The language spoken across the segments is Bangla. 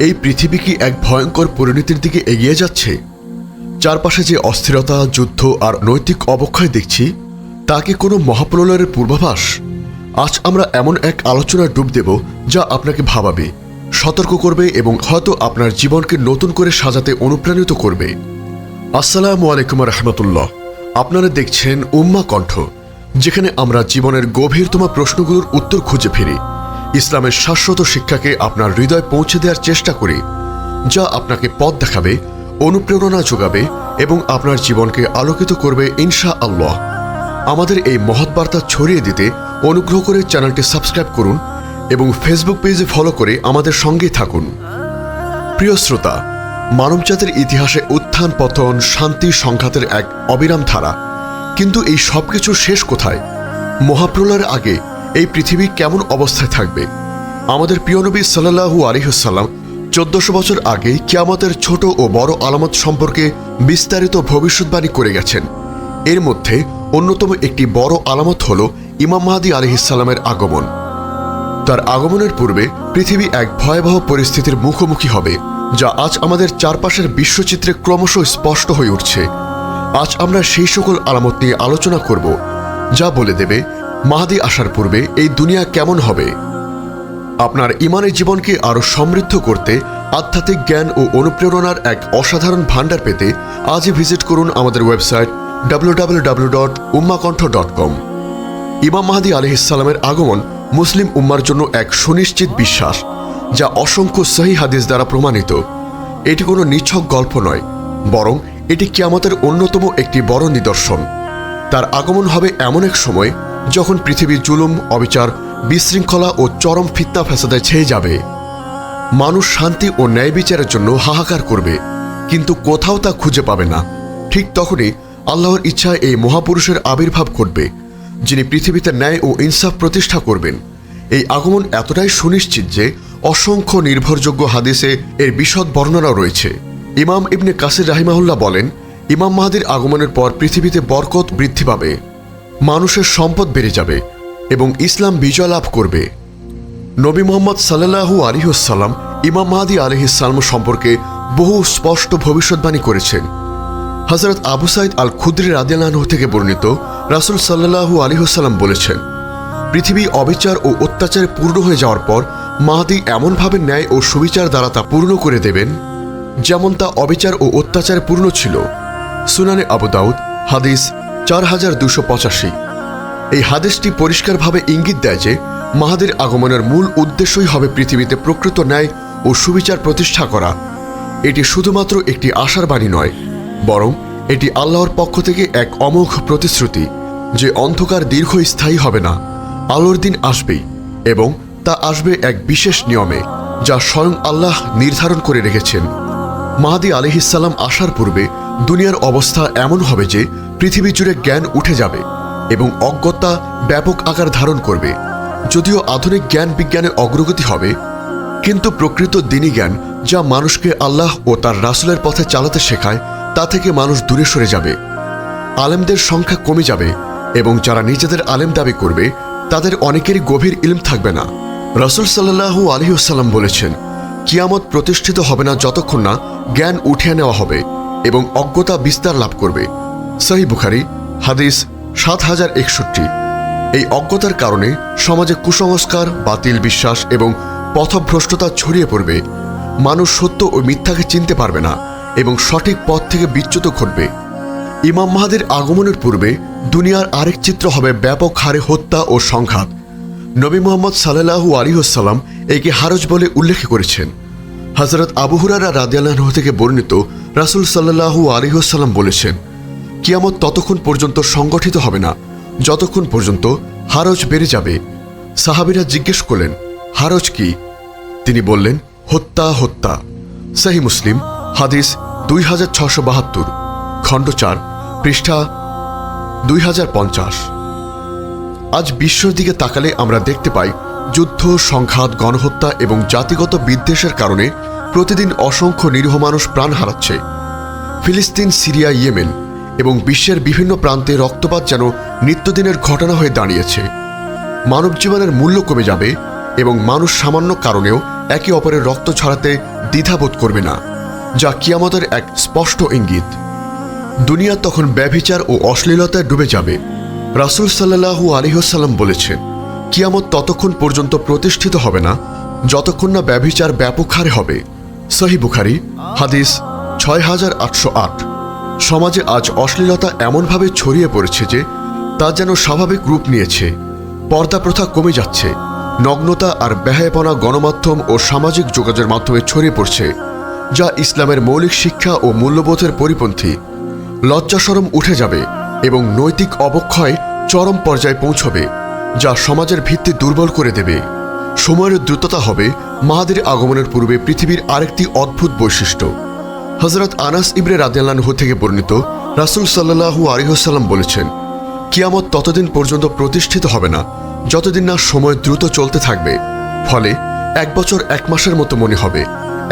এই পৃথিবী কি এক ভয়ঙ্কর পরিণতির দিকে এগিয়ে যাচ্ছে? চারপাশে যে অস্থিরতা, যুদ্ধ আর নৈতিক অবক্ষয় দেখছি, তা কি কোনো মহাপ্রলয়ের পূর্বাভাস? আজ আমরা এমন এক আলোচনায় ডুব দেব যা আপনাকে ভাবাবে, সতর্ক করবে এবং হয়তো আপনার জীবনকে নতুন করে সাজাতে অনুপ্রাণিত করবে। আসসালামু আলাইকুম রহমতুল্লাহ। আপনারা দেখছেন উম্মা কণ্ঠ যেখানে আমরা জীবনের গভীরতম প্রশ্নগুলোর উত্তর খুঁজে ফিরি। ইসলামের শাশ্বত শিক্ষাকে আপনার হৃদয় পৌঁছে দেওয়ার চেষ্টা করি, যা আপনাকে পথ দেখাবে, অনুপ্রেরণা যোগাবে এবং আপনার জীবনকে আলোকিত করবে ইনশা আল্লাহ আমাদের এই মহৎ বার্তা ছড়িয়ে দিতে অনুগ্রহ করে চ্যানেলটি সাবস্ক্রাইব করুন এবং ফেসবুক পেজে ফলো করে আমাদের সঙ্গেই থাকুন। প্রিয় শ্রোতা, মানবজাতির ইতিহাসে উত্থান, পতন, শান্তি সংঘাতের এক অবিরাম ধারা। কিন্তু এই সবকিছু শেষ কোথায়? মহাপ্রলয়ের আগে এই পৃথিবী কেমন অবস্থায় থাকবে? আমাদের প্রিয় নবী সাল্লাহু আলিহসাল্লাম চোদ্দশো বছর আগে কিয়ামতের ছোট ও বড় আলামত সম্পর্কে বিস্তারিত ভবিষ্যৎবাণী করে গেছেন। এর মধ্যে অন্যতম একটি বড় আলামত হল ইমাম মাহাদি আলিহিসাল্লামের আগমন। তার আগমনের পূর্বে পৃথিবী এক ভয়াবহ পরিস্থিতির মুখোমুখি হবে, যা আজ আমাদের চারপাশের বিশ্বচিত্রে ক্রমশ স্পষ্ট হয়ে উঠছে। আজ আমরা সেই সকল আলামত নিয়ে আলোচনা করব, যা বলে দেবে মাহাদি আসার পূর্বে এই দুনিয়া কেমন হবে? আপনার ইমানের জীবনকে আরও সমৃদ্ধ করতে আধ্যাত্মিক জ্ঞান ও অনুপ্রেরণার এক অসাধারণ ভাণ্ডার পেতে আজই ভিজিট করুন আমাদের website W dot dot com ইমাম মাহাদি আলহিসাল্লামের আগমন মুসলিম উম্মার জন্য এক সুনিশ্চিত বিশ্বাস, যা অসংখ্য সহি হাদিস দ্বারা প্রমাণিত। এটি কোনো নিছক গল্প নয়, বরং এটি কিয়ামতের অন্যতম একটি বড় নিদর্শন। তার আগমন হবে এমন এক সময় যখন পৃথিবী জুলুম, অবিচার, বিশৃঙ্খলা ও চরম ফিত্না ফেসাদায় ছেয়ে যাবে, মানুষ শান্তি ও ন্যায় বিচারের জন্য হাহাকার করবে, কিন্তু কোথাও তা খুঁজে পাবে না। ঠিক তখনই আল্লাহর ইচ্ছায় এই মহাপুরুষের আবির্ভাব ঘটবে, যিনি পৃথিবীতে ন্যায় ও ইনসাফ প্রতিষ্ঠা করবেন। এই আগমন এতটাই সুনিশ্চিত যে অসংখ্য নির্ভরযোগ্য হাদিসে এর বিশদ বর্ণনা রয়েছে। ইমাম ইবনে কাসির রাহিমাহুল্লাহ বলেন, ইমাম মাহাদির আগমনের পর পৃথিবীতে বরকত বৃদ্ধি পাবে। মানুষের সম্পদ বেড়ে যাবে এবং ইসলাম বিজয় লাভ করবে। নবী মোহাম্মদ সাল্লাহু আলিহসাল্লাম ইমাম মাহাদি আলহিসাল্লাম সম্পর্কে বহু স্পষ্ট ভবিষ্যৎবাণী করেছেন। হজরত আবু সাইদ আল খুদ্রি রাদিয়ালাহ থেকে বর্ণিত রাসুল সাল্লাহু আলিহসাল্লাম বলেছেন, পৃথিবী অবিচার ও অত্যাচারে পূর্ণ হয়ে যাওয়ার পর মাহাদি এমনভাবে ন্যায় ও সুবিচার দ্বারা তা পূর্ণ করে দেবেন যেমন তা অবিচার ও অত্যাচারে পূর্ণ ছিল। সুনানে আবু দাউদ, হাদিস চার হাজার দুশো পঁচাশি। এই হাদিসটি পরিষ্কারভাবে ইঙ্গিত দেয় যে, মাহাদের আগমনের মূল উদ্দেশ্যই হবে পৃথিবীতে প্রকৃত ন্যায় ও সুবিচার প্রতিষ্ঠা করা। এটি শুধুমাত্র একটি আশার বাণী নয়, বরং এটি আল্লাহর পক্ষ থেকে এক অমোঘ প্রতিশ্রুতি যে অন্ধকার দীর্ঘস্থায়ী হবে না, আলোর দিন আসবেই এবং তা আসবে এক বিশেষ নিয়মে, যা স্বয়ং আল্লাহ নির্ধারণ করে রেখেছেন। মাহাদি আলিহিসাল্লাম আসার পূর্বে দুনিয়ার অবস্থা এমন হবে যে পৃথিবী জুড়ে জ্ঞান উঠে যাবে এবং অজ্ঞতা ব্যাপক আকার ধারণ করবে। যদিও আধুনিক জ্ঞান বিজ্ঞানের অগ্রগতি হবে, কিন্তু প্রকৃত দিনী জ্ঞান যা মানুষকে আল্লাহ ও তার রাসুলের পথে চালাতে শেখায়, তা থেকে মানুষ দূরে সরে যাবে। আলেমদের সংখ্যা কমে যাবে এবং যারা নিজেদের আলেম দাবি করবে, তাদের অনেকেরই গভীর ইলম থাকবে না। রসুল সাল্লাহু আলহিউসাল্লাম বলেছেন, কিয়ামত প্রতিষ্ঠিত হবে না যতক্ষণ না জ্ঞান উঠিয়ে নেওয়া হবে। এবং অজ্ঞতা বিস্তার লাভ করবে। সহি বুখারি, হাদিস সাত হাজার একষট্টি। এই অজ্ঞতার কারণে সমাজে কুসংস্কার, বাতিল বিশ্বাস এবং পথভ্রষ্টতা ছড়িয়ে পড়বে। মানুষ সত্য ও মিথ্যাকে চিনতে পারবে না এবং সঠিক পথ থেকে বিচ্যুত ঘটবে। ইমাম মাহাদের আগমনের পূর্বে দুনিয়ার আরেক চিত্র হবে ব্যাপক হারে হত্যা ও সংঘাত। নবী মোহাম্মদ সাল্লাহু আলিহসাল্লাম একে হারজ বলে উল্লেখ করেছেন। হজরত আবুহুরারা রাদিয়াল্লাহ থেকে বর্ণিত রাসুল সাল্লাহু আলিহসাল্লাম বলেছেন, কিয়ামত ততক্ষণ পর্যন্ত সংগঠিত হবে না। যতক্ষণ পর্যন্ত হারজ বেড়ে যাবে। সাহাবিরা জিজ্ঞেস করলেন, হারজ কি? তিনি বললেন, হত্যা হত্যা। সাহি মুসলিম, হাদিস দুই হাজার ছশো বাহাত্তর, খণ্ড চার, পৃষ্ঠা দুই হাজার পঞ্চাশ। আজ বিশ্বের দিকে তাকালে আমরা দেখতে পাই যুদ্ধ, সংঘাত, গণহত্যা এবং জাতিগত বিদ্বেষের কারণে প্রতিদিন অসংখ্য নিরীহ মানুষ প্রাণ হারাচ্ছে। ফিলিস্তিন, সিরিয়া, ইয়েমেন এবং বিশ্বের বিভিন্ন প্রান্তে রক্তপাত যেন নিত্যদিনের ঘটনা হয়ে দাঁড়িয়েছে। মানব জীবনের মূল্য কমে যাবে এবং মানুষ সামান্য কারণেও একে অপরের রক্ত ছড়াতে দ্বিধাবোধ করবে না, যা কিয়ামতের এক স্পষ্ট ইঙ্গিত। দুনিয়া তখন ব্যভিচার ও অশ্লীলতায় ডুবে যাবে। রাসুল সাল্লাহু আলিহসাল্লাম বলেছেন, কিয়ামত ততক্ষণ পর্যন্ত প্রতিষ্ঠিত হবে না, যতক্ষণ না ব্যভিচার ব্যাপক হারে হবে। সহি বুখারি, হাদিস ছয় হাজার আটশো আট। সমাজে আজ অশ্লীলতা এমনভাবে ছড়িয়ে পড়েছে যে তা যেন স্বাভাবিক রূপ নিয়েছে। পর্দা প্রথা কমে যাচ্ছে, নগ্নতা আর ব্যহায়পনা গণমাধ্যম ও সামাজিক যোগাযোগের মাধ্যমে ছড়িয়ে পড়ছে, যা ইসলামের মৌলিক শিক্ষা ও মূল্যবোধের পরিপন্থী। লজ্জাসরম উঠে যাবে এবং নৈতিক অবক্ষয় চরম পর্যায়ে পৌঁছবে, যা সমাজের ভিত্তি দুর্বল করে দেবে। সময়ের দ্রুততা হবে মাহাদের আগমনের পূর্বে পৃথিবীর আরেকটি অদ্ভুত বৈশিষ্ট্য। হজরত আনাস ইবরে রাদিয়াল্লাহ থেকে বর্ণিত রাসুল সাল্লাহু আলিহসাল্লাম বলেছেন, কিয়ামত ততদিন পর্যন্ত প্রতিষ্ঠিত হবে না, যতদিন না সময় দ্রুত চলতে থাকবে। ফলে এক বছর এক মাসের মতো মনে হবে,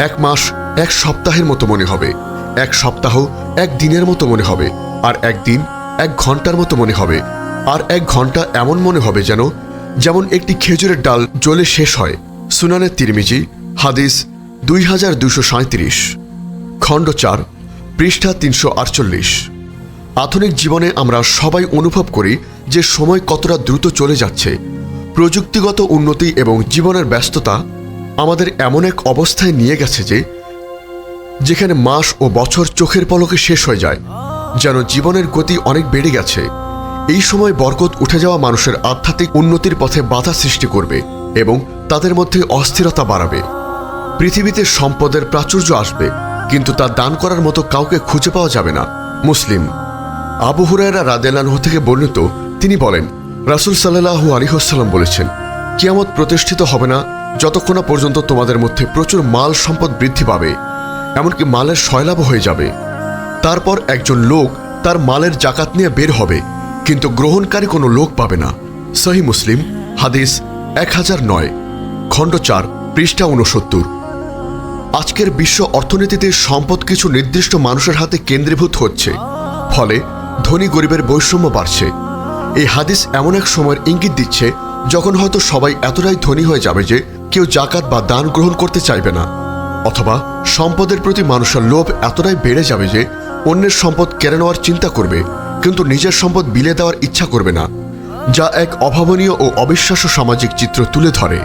এক মাস এক সপ্তাহের মতো মনে হবে, এক সপ্তাহ এক দিনের মতো মনে হবে, আর একদিন এক ঘণ্টার মতো মনে হবে, আর এক ঘণ্টা এমন মনে হবে যেন যেমন একটি খেজুরের ডাল জ্বলে শেষ হয়। সুনানের তিরমিজি, হাদিস দুই হাজার দুশো সাঁত্রিশ খণ্ড চার, পৃষ্ঠা তিনশো আটচল্লিশ। আধুনিক জীবনে আমরা সবাই অনুভব করি যে সময় কতটা দ্রুত চলে যাচ্ছে। প্রযুক্তিগত উন্নতি এবং জীবনের ব্যস্ততা আমাদের এমন এক অবস্থায় নিয়ে গেছে যে, যেখানে মাস ও বছর চোখের পলকে শেষ হয়ে যায়, যেন জীবনের গতি অনেক বেড়ে গেছে। এই সময় বরকত উঠে যাওয়া মানুষের আধ্যাত্মিক উন্নতির পথে বাধা সৃষ্টি করবে এবং তাদের মধ্যে অস্থিরতা বাড়াবে। পৃথিবীতে সম্পদের প্রাচুর্য আসবে, কিন্তু তা দান করার মতো কাউকে খুঁজে পাওয়া যাবে না। মুসলিম আবু হুরায়রা রাদেলানহ থেকে বর্ণিত, তিনি বলেন, রাসুল সাল্লাহু আলিহাসাল্লাম বলেছেন, কিয়ামত প্রতিষ্ঠিত হবে না যতক্ষণ পর্যন্ত তোমাদের মধ্যে প্রচুর মাল সম্পদ বৃদ্ধি পাবে, এমনকি মালের সয়লাভ হয়ে যাবে। তারপর একজন লোক তার মালের জাকাত নিয়ে বের হবে। কিন্তু গ্রহণকারী কোনো লোক পাবে না। সহি মুসলিম, হাদিস এক হাজার নয়, খণ্ড চার, পৃষ্ঠা উনসত্তর আজকের বিশ্ব অর্থনীতিতে সম্পদ কিছু নির্দিষ্ট মানুষের হাতে কেন্দ্রীভূত হচ্ছে, ফলে ধনী গরিবের বৈষম্য বাড়ছে। এই হাদিস এমন এক সময়ের ইঙ্গিত দিচ্ছে, যখন হয়তো সবাই এতটাই ধনী হয়ে যাবে যে কেউ জাকাত বা দান গ্রহণ করতে চাইবে না, অথবা সম্পদের প্রতি মানুষের লোভ এতটাই বেড়ে যাবে যে অন্যের সম্পদ কেড়ে নেওয়ার চিন্তা করবে। কিন্তু নিজের সম্পদ বিলে দেওয়ার ইচ্ছা করবে না, যা এক অভাবনীয় ও অবিশ্বাস্য সামাজিক চিত্র তুলে ধরে।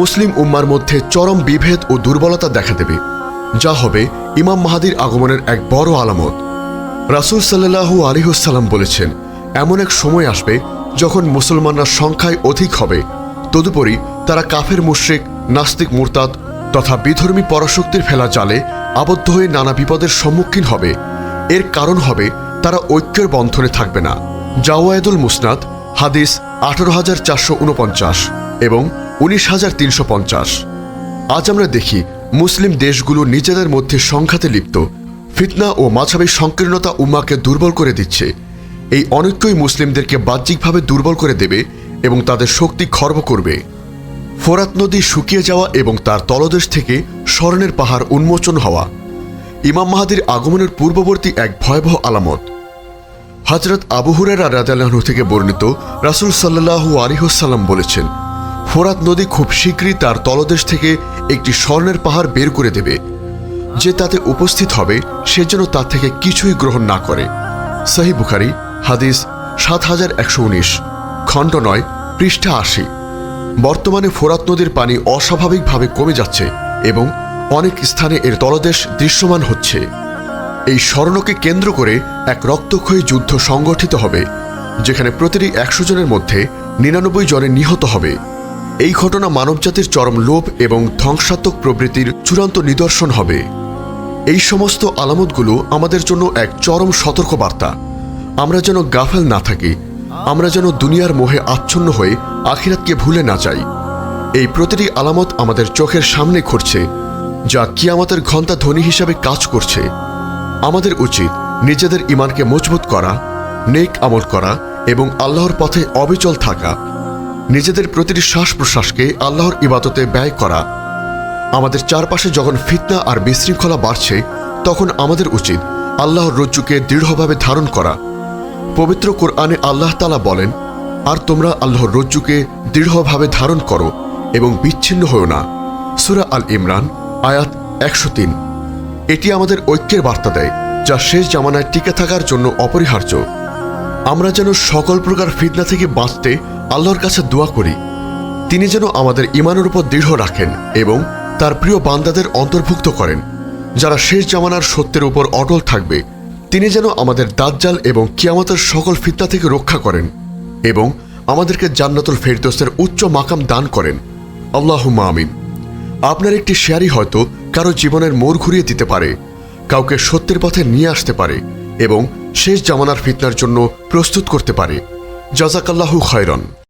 মুসলিম উম্মার মধ্যে চরম বিভেদ ও দুর্বলতা দেখা দেবে, যা হবে ইমাম মাহাদির আগমনের এক বড় আলামত। রাসুল সাল্লাহু আলিহুসাল্লাম বলেছেন, এমন এক সময় আসবে যখন মুসলমানরা সংখ্যায় অধিক হবে। তদুপরি তারা কাফের মুশ্রিক, নাস্তিক মুরতাদ তথা বিধর্মী পরাশক্তির ফেলা জালে আবদ্ধ হয়ে নানা বিপদের সম্মুখীন হবে। এর কারণ হবে তারা ঐক্যের বন্ধনে থাকবে না। জাওয়ায়দুল মুসনাদ, হাদিস আঠারো হাজার চারশো উনপঞ্চাশ এবং উনিশ হাজার তিনশো পঞ্চাশ। আজ আমরা দেখি মুসলিম দেশগুলো নিজেদের মধ্যে সংঘাতে লিপ্ত, ফিতনা ও মাঝাবী সংকীর্ণতা উম্মাকে দুর্বল করে দিচ্ছে। এই অনৈক্যই মুসলিমদেরকে বাহ্যিকভাবে দুর্বল করে দেবে এবং তাদের শক্তি খর্ব করবে। ফোরাত নদী শুকিয়ে যাওয়া এবং তার তলদেশ থেকে স্বর্ণের পাহাড় উন্মোচন হওয়া। ইমাম মাহাদির আগমনের পূর্ববর্তী এক ভয়াবহ আলামত। হজরত আবু হুরেরা থেকে বর্ণিত রাসুল সাল্লাহু আলিহসাল্লাম বলেছেন, ফোরাত নদী খুব শীঘ্রই তার তলদেশ থেকে একটি স্বর্ণের পাহাড় বের করে দেবে। যে তাতে উপস্থিত হবে, সে যেন তার থেকে কিছুই গ্রহণ না করে। সাহি বুখারি, হাদিস সাত হাজার একশো উনিশ, খণ্ড নয়, পৃষ্ঠা আশি। বর্তমানে ফোরাত নদীর পানি অস্বাভাবিকভাবে কমে যাচ্ছে এবং অনেক স্থানে এর তলদেশ দৃশ্যমান হচ্ছে। এই স্বর্ণকে কেন্দ্র করে এক রক্তক্ষয়ী যুদ্ধ সংগঠিত হবে, যেখানে প্রতিটি একশো জনের মধ্যে নিরানব্বই জনে নিহত হবে। এই ঘটনা মানবজাতির চরম লোভ এবং ধ্বংসাত্মক প্রবৃত্তির চূড়ান্ত নিদর্শন হবে। এই সমস্ত আলামতগুলো আমাদের জন্য এক চরম সতর্কবার্তা। আমরা যেন গাফেল না থাকি, আমরা যেন দুনিয়ার মোহে আচ্ছন্ন হয়ে আখিরাতকে ভুলে না যাই। এই প্রতিটি আলামত আমাদের চোখের সামনে ঘটছে যা কিয়ামতের ঘণ্টা ধ্বনি হিসাবে কাজ করছে। আমাদের উচিত নিজেদের ইমানকে মজবুত করা, নেক আমল করা এবং আল্লাহর পথে অবিচল থাকা। নিজেদের প্রতিটি শ্বাস প্রশ্বাসকে আল্লাহর ইবাদতে ব্যয় করা। আমাদের চারপাশে যখন ফিতনা আর বিশৃঙ্খলা বাড়ছে, তখন আমাদের উচিত আল্লাহর রজ্জুকে দৃঢ়ভাবে ধারণ করা। পবিত্র কোরআনে আল্লাহ তালা বলেন, আর তোমরা আল্লাহর রজ্জুকে দৃঢ়ভাবে ধারণ করো এবং বিচ্ছিন্ন হও না। সুরা আল ইমরান, আয়াত একশো তিন। এটি আমাদের ঐক্যের বার্তা দেয়, যা শেষ জামানায় টিকে থাকার জন্য অপরিহার্য। আমরা যেন সকল প্রকার ফিতনা থেকে বাঁচতে আল্লাহর কাছে দোয়া করি। তিনি যেন আমাদের ইমানের উপর দৃঢ় রাখেন এবং তার প্রিয় বান্দাদের অন্তর্ভুক্ত করেন, যারা শেষ জামানার সত্যের উপর অটল থাকবে। তিনি যেন আমাদের দাজ্জাল এবং কিয়ামতের সকল ফিতনা থেকে রক্ষা করেন এবং আমাদেরকে জান্নাতুল ফেরদোসের উচ্চ মাকাম দান করেন। আল্লাহ আমিন। আপনার একটি শেয়ারই হয়তো কারও জীবনের মোড় ঘুরিয়ে দিতে পারে, কাউকে সত্যের পথে নিয়ে আসতে পারে এবং শেষ জামানার ফিতনার জন্য প্রস্তুত করতে পারে। জাজাকাল্লাহু খয়রন।